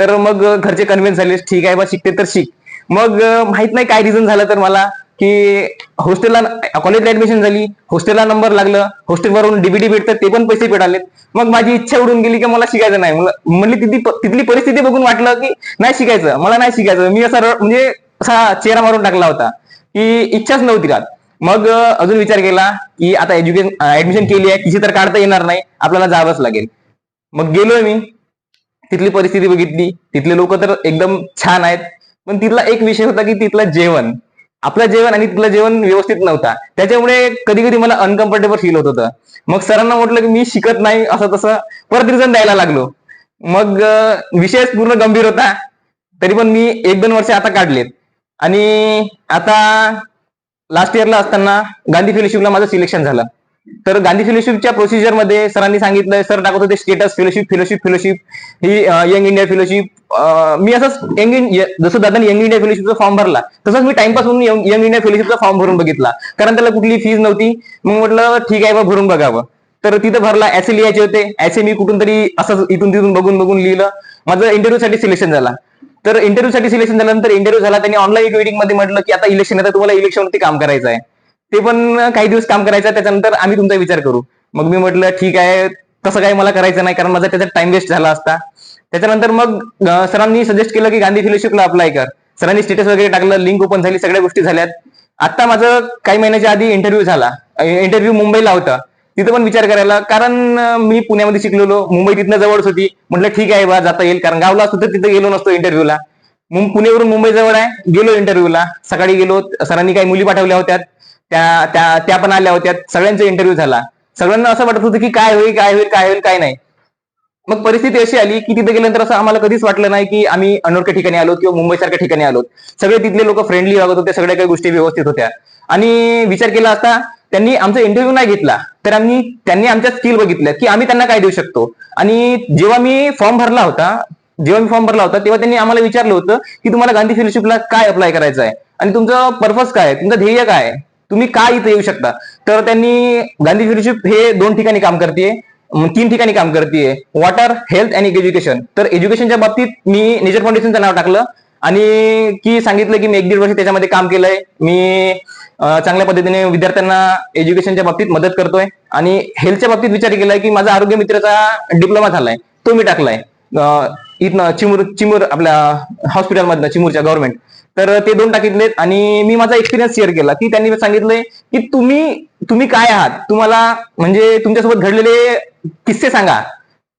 तर मग घरचे कन्व्हिन्स झाले ठीक आहे बा शिकते तर शिक. मग माहीत नाही काय रिझन झालं तर मला की हॉस्टेलला कॉलेजला ऍडमिशन झाली हॉस्टेलला नंबर लागलं हॉस्टेलवरून डीबीडी भेटतं ते पण पैसे भेटालेत मग माझी इच्छा उडून गेली की मला शिकायचं नाही. म्हणली तिथली तिथली परिस्थिती बघून वाटलं की नाही शिकायचं मला नाही शिकायचं. मी असा म्हणजे असा चेहरा मारून टाकला होता की इच्छाच नव्हती राहत. मग अजून विचार केला की आता एज्युकेशन ऍडमिशन केली आहे तिची तर काढता येणार नाही आपल्याला जावंच लागेल. मग गेलोय मी तिथली परिस्थिती बघितली तिथले लोक तर एकदम छान आहेत. पण तिथला एक विषय होता की तिथलं जेवण. आपलं जेवण आणि तिथलं जेवण व्यवस्थित नव्हता. त्याच्यामुळे कधी कधी मला अनकम्फर्टेबल फील होत होतं. मग सरांना म्हटलं की मी शिकत नाही असं तसं परत रिझन द्यायला लागलो. मग विषय विषयच पूर्ण गंभीर होता. तरी पण मी एक दोन वर्ष आता काढलेत. आणि आता लास्ट इयरला असताना गांधी फेलोशिपला माझं सिलेक्शन झालं. तर गांधी फेलोशिपच्या प्रोसिजरमध्ये सरांनी सांगितलं सर टाकत होते स्टेटस फेलोशिप फेलोशिप फेलोशिप ही यंग इंडिया फेलोशिप मी असंच यंग जसं दादा यंग इंडिया फेलोशिपचा फॉर्म भरला तसंच मी टाइमपास म्हणून यंग इंडिया फेलोशिपचा फॉर्म भरून बघितला. कारण त्याला कुठली फीज नव्हती. मग म्हटलं ठीक आहे बा भरून बघावं. तर तिथं भरला एसे लिहायचे होते. एसे मी कुठून तरी असं इथून तिथून बघून बघून लिहिलं. माझं इंटरव्ह्यूसाठी सिलेक्शन झाला. तर इंटरव्ह्यूसाठी सिलेक्शन झाल्यानंतर इंटरव्ह्यू झाला त्यांनी ऑनलाईन मध्ये म्हटलं की आता इलेक्शन आहे तर तुम्हाला इलेक्शनवरती काम करायचं आहे. ते पण काही दिवस काम करायचं त्याच्यानंतर आम्ही तुमचा विचार करू. मग मी म्हटलं ठीक आहे तसं काही मला करायचं नाही कारण माझा त्याचा टाइम वेस्ट झाला असता. त्याच्यानंतर मग सरांनी सजेस्ट केलं की गांधी फेलोशिपला अप्लाय कर. सरांनी स्टेटस वगैरे टाकलं लिंक ओपन झाली सगळ्या गोष्टी झाल्यात. आता माझं काही महिन्याच्या आधी इंटरव्ह्यू झाला. इंटरव्ह्यू मुंबईला होता. तिथं पण विचार करायला कारण मी पुण्यामध्ये शिकलेलो. मुंबई तिथनं जवळच होती. म्हटलं ठीक आहे बा जाता येईल. कारण गावला असतो तर तिथं गेलो नसतो इंटरव्ह्यूला पुणेवरून मुंबई जवळ आहे. गेलो इंटरव्ह्यूला सकाळी गेलो. सरांनी काही मुली पाठवल्या होत्या. त्या त्या त्या पण आल्या होत्या. सगळ्यांचा इंटरव्ह्यू झाला. सगळ्यांना असं वाटत होतं की काय होईल काय होईल काय होईल काय नाही. मग परिस्थिती अशी आली की तिथे गेल्यानंतर असं आम्हाला कधीच वाटलं नाही की आम्ही अनोळख्या ठिकाणी आलो किंवा मुंबईसारख्या ठिकाणी आलो. सगळे तिथले लोक फ्रेंडली वागत होते सगळ्या काही गोष्टी व्यवस्थित होत्या. आणि विचार केला असता त्यांनी आमचा इंटरव्ह्यू नाही घेतला. तर आम्ही त्यांनी आमच्या स्किल बघितल्या की आम्ही त्यांना काय देऊ शकतो. आणि जेव्हा मी फॉर्म भरला होता जेव्हा मी फॉर्म भरला होता तेव्हा त्यांनी आम्हाला विचारलं होतं की तुम्हाला गांधी फेलोशिपला काय अप्लाय करायचं आहे आणि तुमचं पर्पज काय तुमचं ध्येय काय तुम्ही का इथं येऊ शकता? तर त्यांनी गांधी फेलोशिप हे दोन ठिकाणी काम करते तीन ठिकाणी काम करते वॉटर हेल्थ आणि एज्युकेशन तर एज्युकेशनच्या बाबतीत मी नेचर फाउंडेशनचं नाव टाकलं आणि की सांगितलं की मी एक दीड वर्ष त्याच्यामध्ये काम केलंय. मी चांगल्या पद्धतीने विद्यार्थ्यांना एज्युकेशनच्या बाबतीत मदत करतोय आणि हेल्थच्या बाबतीत विचार केलाय की माझा आरोग्य मित्राचा डिप्लोमा झालाय तो मी टाकलाय. इथनं चिमूर चिमूर आपल्या हॉस्पिटलमधनं चिमूरच्या गव्हर्नमेंट तर ते दोन टाकितलेत आणि मी माझा एक्सपिरियन्स शेअर केला. की त्यांनी सांगितलंय की तुम्ही तुम्ही काय आहात? तुम्हाला म्हणजे तुमच्यासोबत घडलेले किस्से सांगा.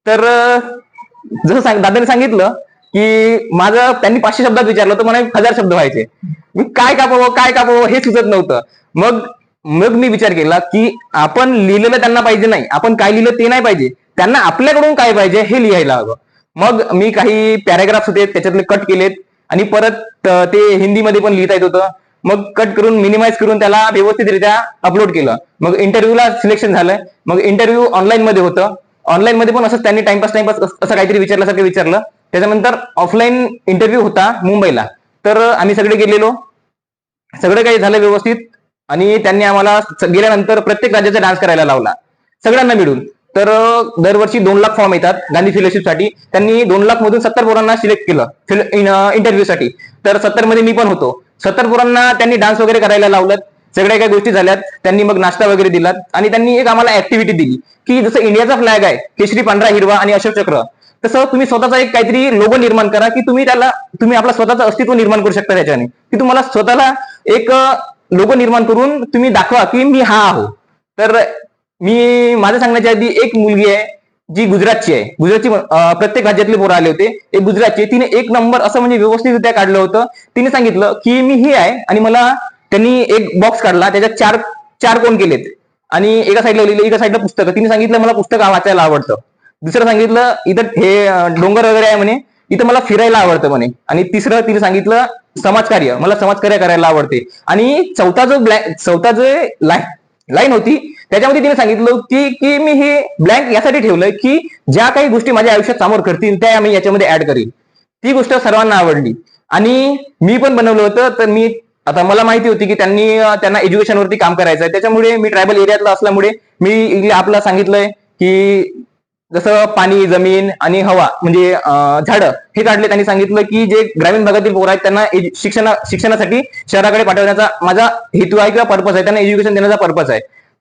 तर जसं सांग दादाने सांगितलं की माझं त्यांनी पाचशे शब्दात विचारलं तर मला हजार शब्द व्हायचे. मी काय कापावं काय कापावं हे सुचत नव्हतं. मग मग मी विचार केला की आपण लिहिलेलं त्यांना पाहिजे नाही. आपण काय लिहिलं ते नाही पाहिजे. त्यांना आपल्याकडून काय पाहिजे हे लिहायला हवं. मग मी काही पॅराग्राफ्स होते त्याच्यातले कट केलेत. आणि परत ते हिंदीमध्ये पण लिहिता येत होतं. मग कट करून मिनिमाइज करून त्याला व्यवस्थितरित्या अपलोड केलं. मग इंटरव्ह्यूला सिलेक्शन झालं. मग इंटरव्ह्यू ऑनलाईन मध्ये होतं. ऑनलाईन मध्ये पण असं त्यांनी टाइमपास टाइमपास असं काहीतरी विचारल्यासारखं विचारलं. त्याच्यानंतर ऑफलाईन इंटरव्ह्यू होता मुंबईला. तर आम्ही सगळे गेलेलो. सगळं काही झालं व्यवस्थित. आणि त्यांनी आम्हाला गेल्यानंतर प्रत्येक राज्याचा डान्स करायला लावला. सगळ्यांना मिळून. तर दरवर्षी दोन लाख फॉर्म येतात गांधी फेलोशिपसाठी. त्यांनी दोन लाख मधून सत्तर पोरांना सिलेक्ट केलं इंटरव्ह्यू साठी. तर सत्तरमध्ये मी पण होतो. सत्तर पोरांना त्यांनी डान्स वगैरे करायला लावलं. सगळ्या काही गोष्टी झाल्यात. त्यांनी मग नाश्ता वगैरे दिलात. आणि त्यांनी एक आम्हाला ऍक्टिव्हिटी दिली की जसं इंडियाचा फ्लॅग आहे केशरी पांढरा हिरवा आणि अशोक चक्र. तसं तुम्ही स्वतःचा एक काहीतरी लोगो निर्माण करा की तुम्ही त्याला तुम्ही आपला स्वतःचं अस्तित्व निर्माण करू शकता त्याच्याने. की तुम्हाला स्वतःला एक लोगो निर्माण करून तुम्ही दाखवा की मी हा आहो. तर मी माझं सांगण्याच्या आधी एक मुलगी आहे जी गुजरातची आहे. गुजरातची प्रत्येक राज्यातले पोरं आले होते. एक गुजरातची तिने एक नंबर असं म्हणजे व्यवस्थितरित्या काढलं होतं. तिने सांगितलं की मी ही आहे आणि मला त्यांनी एक बॉक्स काढला त्याच्यात चार चार कोण केलेत. आणि एका साईडला लिहिलं एका साईडला पुस्तकं. तिने सांगितलं मला पुस्तक वाचायला आवडतं. दुसरं सांगितलं इथं हे डोंगर वगैरे आहे म्हणे इथं मला फिरायला आवडतं म्हणे. आणि तिसरं तिने सांगितलं समाजकार्य. मला समाजकार्य करायला आवडते. आणि चौथा जो ब्लॅक चौथा जो लाईन होती त्याच्यामध्ये तिने सांगितलं की की मी हे ब्लँक यासाठी ठेवलंय की ज्या काही गोष्टी माझ्या आयुष्यात समोर करतील त्या मी याच्यामध्ये ऍड करेन. ती गोष्ट सर्वांना आवडली. आणि मी पण बनवलं होतं तर मी आता मला माहिती होती की त्यांनी त्यांना एज्युकेशन वरती काम करायचं आहे त्याच्यामुळे मी ट्रायबल एरियातला असल्यामुळे मी इकडे सांगितलंय की जसं पाणी जमीन आणि हवा म्हणजे झाडं हे काढले. त्यांनी सांगितलं की जे ग्रामीण भागातील पोरं आहेत त्यांना शिक्षणा शिक्षणासाठी शहराकडे पाठवण्याचा माझा हेतू आहे किंवा पर्पज आहे. त्यांना एज्युकेशन देण्याचा पर्पज आहे.